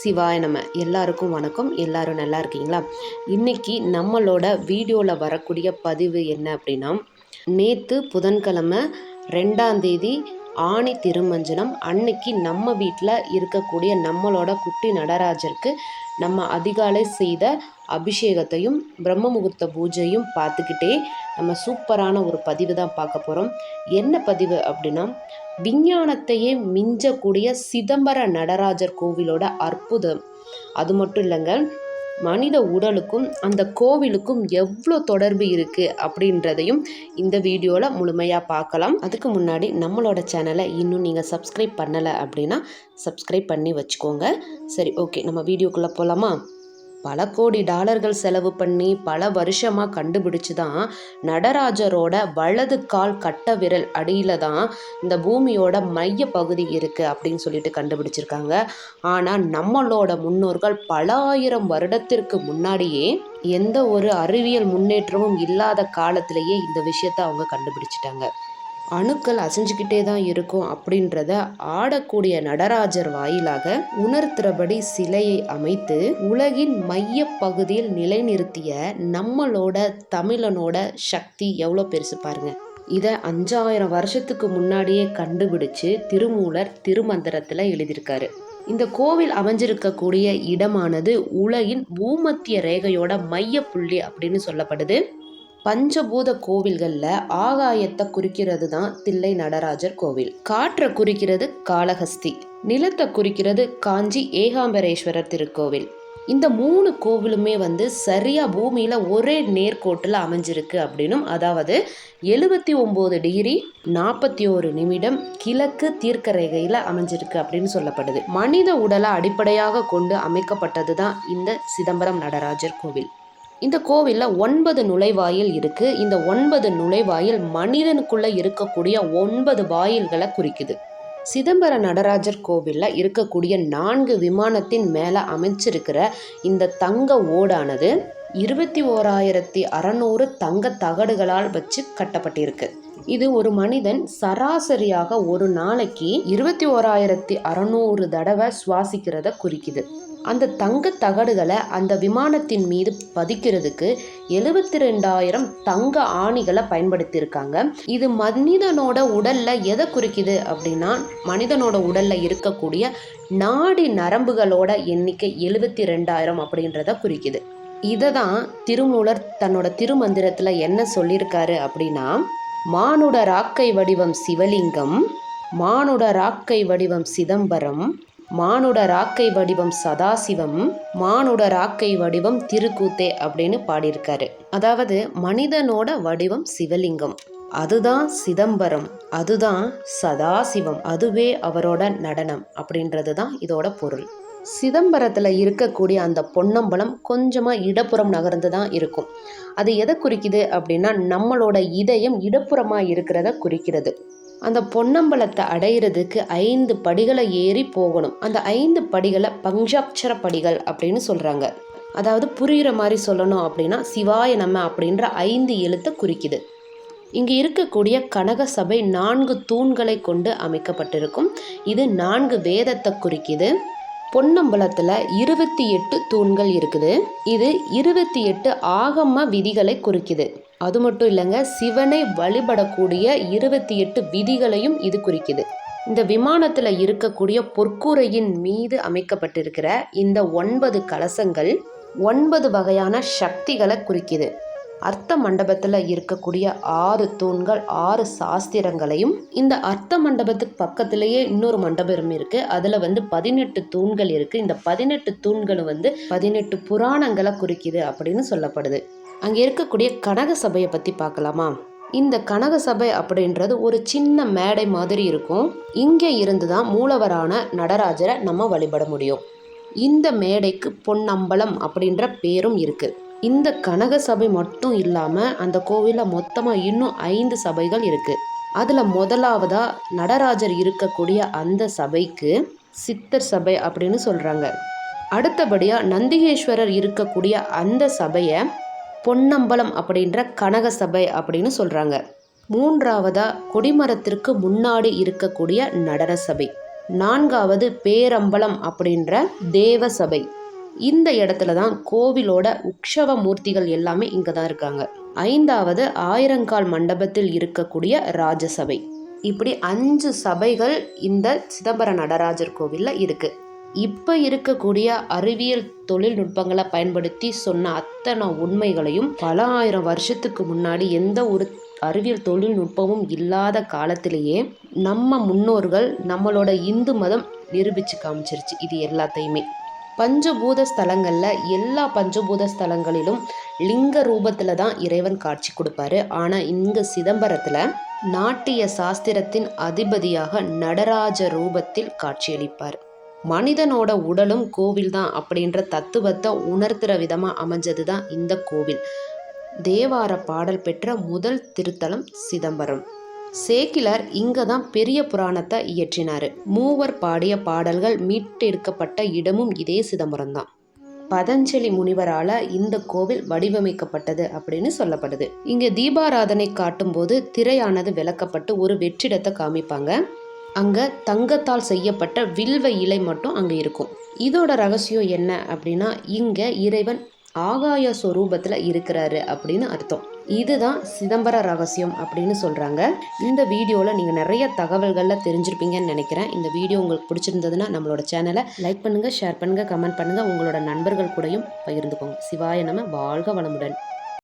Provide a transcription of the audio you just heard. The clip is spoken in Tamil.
சிவாய நம்ம எல்லாருக்கும் வணக்கம். எல்லாரும் நல்லா இருக்கீங்களா? இன்னைக்கு நம்மளோட வீடியோவில் வரக்கூடிய பதிவு என்ன அப்படின்னா நேற்று புதன்கிழமை ரெண்டாம் தேதி ஆணி திருமஞ்சனம். அன்னைக்கு நம்ம வீட்டில் இருக்கக்கூடிய நம்மளோட குட்டி நடராஜருக்கு நம்ம அதிகாலை செய்த அபிஷேகத்தையும் பிரம்ம முகூர்த்த பூஜையும் பார்த்துக்கிட்டே நம்ம சூப்பரான ஒரு பதிவு தான் பார்க்க போகிறோம் என்ன பதிவு அப்படின்னா விஞ்ஞானத்தையே மிஞ்சக்கூடிய சிதம்பர நடராஜர் கோவிலோட அற்புதம். அது மட்டும் இல்லைங்க மனித உடலுக்கும் அந்த கோவிலுக்கும் எவ்வளோ தொடர்பு இருக்குது அப்படின்றதையும் இந்த வீடியோவில் முழுமையாக பார்க்கலாம். அதுக்கு முன்னாடி நம்மளோட சேனலை இன்னும் நீங்கள் சப்ஸ்கிரைப் பண்ணலை அப்படின்னா சப்ஸ்கிரைப் பண்ணி வச்சுக்கோங்க. சரி ஓகே நம்ம வீடியோக்குள்ளே போகலாமா பல கோடி டாலர்கள் செலவு பண்ணி பல வருஷமாக கண்டுபிடிச்சு தான் நடராஜரோட வலது கால் கட்ட விரல் அடியில் தான் இந்த பூமியோட மைய பகுதி இருக்குது அப்படின்னு சொல்லிட்டு கண்டுபிடிச்சிருக்காங்க. ஆனால் நம்மளோட முன்னோர்கள் பல ஆயிரம் வருடத்திற்கு முன்னாடியே எந்த ஒரு அறிவியல் முன்னேற்றமும் இல்லாத காலத்திலேயே இந்த விஷயத்தை அவங்க கண்டுபிடிச்சிட்டாங்க. அணுக்கள் அசைஞ்சுக்கிட்டே தான் இருக்கும் அப்படின்றத ஆடக்கூடிய நடராஜர் வாயிலாக உணர்த்துறபடி சிலையை அமைத்து உலகின் மைய பகுதியில் நிலைநிறுத்திய நம்மளோட தமிழனோட சக்தி எவ்வளோ பெருசு பாருங்க. இதை அஞ்சாயிரம் வருஷத்துக்கு முன்னாடியே கண்டுபிடிச்சு திருமூலர் திருமந்திரத்தில் எழுதியிருக்காரு. இந்த கோவில் அமைஞ்சிருக்கக்கூடிய இடமானது உலகின் பூமத்திய ரேகையோட மைய புள்ளி அப்படின்னு சொல்லப்படுது. பஞ்சபூத கோவில்களில் ஆகாயத்தை குறிக்கிறது தான் தில்லை நடராஜர் கோவில். காற்றை குறிக்கிறது காளஹஸ்தி நிலத்தை குறிக்கிறது காஞ்சி ஏகாம்பரேஸ்வரர் திருக்கோவில். இந்த மூணு கோவிலுமே வந்து சரியா பூமியில் ஒரே நேர்கோட்டில் அமைஞ்சிருக்கு அப்படின்னும் அதாவது எழுபத்தி ஒம்பது டிகிரி நாற்பத்தி ஒரு நிமிடம் கிழக்கு தீர்க்கரேகையில் அமைஞ்சிருக்கு அப்படின்னு சொல்லப்படுது. மனித உடலை அடிப்படையாக கொண்டு அமைக்கப்பட்டது தான் இந்த சிதம்பரம் நடராஜர் கோவில். இந்த கோவிலில் ஒன்பது நுழைவாயில் இருக்குது இந்த ஒன்பது நுழைவாயில் மனிதனுக்குள்ளே இருக்கக்கூடிய ஒன்பது வாயில்களை குறிக்குது. சிதம்பர நடராஜர் கோவிலில் இருக்கக்கூடிய நான்கு விமானத்தின் மேலே அமைச்சிருக்கிற இந்த தங்க ஓடானது இருபத்தி ஓராயிரத்தி அறநூறு தங்க தகடுகளால் வச்சு கட்டப்பட்டிருக்கு. இது ஒரு மனிதன் சராசரியாக ஒரு நாளைக்கு இருபத்தி ஓராயிரத்தி அறநூறு தடவை சுவாசிக்கிறத குறிக்குது. அந்த தங்க தகடுகளை அந்த விமானத்தின் மீது பதிக்கிறதுக்கு எழுபத்தி ரெண்டாயிரம் தங்க ஆணிகளை பயன்படுத்தியிருக்காங்க. இது மனிதனோட உடல்ல எதை குறிக்குது அப்படின்னா மனிதனோட உடல்ல இருக்கக்கூடிய நாடி நரம்புகளோட எண்ணிக்கை எழுபத்தி ரெண்டாயிரம் அப்படின்றத குறிக்குது. இதை தான் திருமூலர் தன்னோட திருமந்திரத்தில் என்ன சொல்லியிருக்காரு அப்படின்னா மானுட ராக்கை வடிவம் சிவலிங்கம் மானுட ராக்கை வடிவம் சிதம்பரம் மானுட ராக்கை வடிவம் சதாசிவம் மானுட ராக்கை வடிவம் திருக்கூத்தே அப்படின்னு பாடியிருக்காரு. அதாவது மனிதனோட வடிவம் சிவலிங்கம். அதுதான் சிதம்பரம் அதுதான் சதாசிவம் அதுவே அவரோட நடனம் அப்படின்றது தான் இதோட பொருள். சிதம்பரத்தில் இருக்கக்கூடிய அந்த பொன்னம்பலம் கொஞ்சமாக இடப்புறம் நகர்ந்து தான் இருக்கும். அது எதை குறிக்குது அப்படின்னா நம்மளோட இதயம் இடப்புறமாக இருக்கிறத குறிக்கிறது. அந்த பொன்னம்பலத்தை அடையிறதுக்கு ஐந்து படிகளை ஏறி போகணும். அந்த ஐந்து படிகளை பஞ்சாட்சர படிகள் அப்படின்னு சொல்கிறாங்க அதாவது புரிகிற மாதிரி சொல்லணும் அப்படின்னா சிவாய நம்ம அப்படின்ற ஐந்து எழுத்தை குறிக்குது. இங்கே இருக்கக்கூடிய கனக சபை நான்கு தூண்களை கொண்டு அமைக்கப்பட்டிருக்கும். இது நான்கு வேதத்தை குறிக்குது. பொன்னம்பலத்தில் இருபத்தி எட்டு தூண்கள் இருக்குது. இது இருபத்தி எட்டு ஆகம விதிகளை குறிக்குது. அது மட்டும் இல்லைங்க சிவனை வழிபடக்கூடிய இருபத்தி எட்டு விதிகளையும் இது குறிக்குது. இந்த விமானத்தில் இருக்கக்கூடிய பொற்கூரையின் மீது அமைக்கப்பட்டிருக்கிற இந்த ஒன்பது கலசங்கள் ஒன்பது வகையான சக்திகளை குறிக்குது. அர்த்த மண்டபத்தில் இருக்கக்கூடிய ஆறு தூண்கள் ஆறு சாஸ்திரங்களையும் இந்த அர்த்த மண்டபத்துக்கு பக்கத்திலேயே இன்னொரு மண்டபம் இருக்குது அதில் வந்து பதினெட்டு தூண்கள் இருக்குது இந்த பதினெட்டு தூண்களும் வந்து பதினெட்டு புராணங்களை குறிக்குது அப்படின்னு சொல்லப்படுது. அங்கே இருக்கக்கூடிய கனக சபையை பற்றி பார்க்கலாமா? இந்த கனக சபை அப்படின்றது ஒரு சின்ன மேடை மாதிரி இருக்கும். இங்கே இருந்து தான் மூலவரான நடராஜரை நம்ம வழிபட முடியும். இந்த மேடைக்கு பொன்னம்பலம் அப்படின்ற பேரும் இருக்குது இந்த கனக சபை மட்டும் இல்லாமல் அந்த கோவிலில் மொத்தமாக இன்னும் ஐந்து சபைகள் இருக்குது அதில் முதலாவதாக நடராஜர் இருக்கக்கூடிய அந்த சபைக்கு சித்தர் சபை அப்படின்னு சொல்கிறாங்க அடுத்தபடியாக நந்திகேஸ்வரர் இருக்கக்கூடிய அந்த சபையை பொன்னம்பலம் அப்படின்ற கனக சபை அப்படின்னு சொல்கிறாங்க மூன்றாவதாக கொடிமரத்திற்கு முன்னாடி இருக்கக்கூடிய நடன சபை. நான்காவது பேரம்பலம் அப்படின்ற தேவ சபை. இந்த இடத்துல தான் கோவிலோட உற்சவ மூர்த்திகள் எல்லாமே இங்கே தான் இருக்காங்க. ஐந்தாவது ஆயிரங்கால் மண்டபத்தில் இருக்கக்கூடிய ராஜசபை. இப்படி அஞ்சு சபைகள் இந்த சிதம்பர நடராஜர் கோவிலில் இருக்குது இப்போ இருக்கக்கூடிய அறிவியல் தொழில்நுட்பங்களை பயன்படுத்தி சொன்ன அத்தனை உண்மைகளையும் பல ஆயிரம் வருஷத்துக்கு முன்னாடி எந்த ஒரு அறிவியல் தொழில்நுட்பமும் இல்லாத காலத்திலேயே நம்ம முன்னோர்கள் நம்மளோட இந்து மதம் நிரூபித்து காமிச்சிருச்சு இது எல்லாத்தையுமே. பஞ்சபூத ஸ்தலங்களில் எல்லா பஞ்சபூத ஸ்தலங்களிலும் லிங்க ரூபத்தில் தான் இறைவன் காட்சி கொடுப்பாரு. ஆனால் இங்கே சிதம்பரத்தில் நாட்டிய சாஸ்திரத்தின் அதிபதியாக நடராஜ ரூபத்தில் காட்சியளிப்பார். மனிதனோட உடலும் கோவில் தான் அப்படின்ற தத்துவத்தை உணர்த்துற விதமாக அமைஞ்சது தான் இந்த கோவில். தேவார பாடல் பெற்ற முதல் திருத்தலம் சிதம்பரம். சேக்கிலார் இங்கே தான் பெரிய புராணத்தை இயற்றினார். மூவர் பாடிய பாடல்கள் மீட்டெடுக்கப்பட்ட இடமும் இதே சிதம்பரம் தான் பதஞ்சலி முனிவரால் இந்த கோவில் வடிவமைக்கப்பட்டது அப்படின்னு சொல்லப்படுது. இங்கே தீபாராதனை காட்டும்போது திரையானது விளக்கப்பட்டு ஒரு வெற்றிடத்தை காமிப்பாங்க. அங்கே தங்கத்தால் செய்யப்பட்ட வில்வ இலை மட்டும் அங்கே இருக்கும். இதோட ரகசியம் என்ன அப்படின்னா இங்கே இறைவன் ஆகாய ஸ்வரூபத்தில் இருக்கிறாரு அப்படின்னு அர்த்தம். இதுதான் சிதம்பர ரகசியம் அப்படின்னு சொல்கிறாங்க இந்த வீடியோவில் நீங்கள் நிறைய தகவல்களில் தெரிஞ்சிருப்பீங்கன்னு நினைக்கிறேன். இந்த வீடியோ உங்களுக்கு பிடிச்சிருந்ததுன்னா நம்மளோட சேனலை லைக் பண்ணுங்கள் ஷேர் பண்ணுங்கள் கமெண்ட் பண்ணுங்கள் உங்களோட நண்பர்கள் கூடயும் பகிர்ந்துக்கோங்க. சிவாய நம்ம வாழ்க வளமுடன்.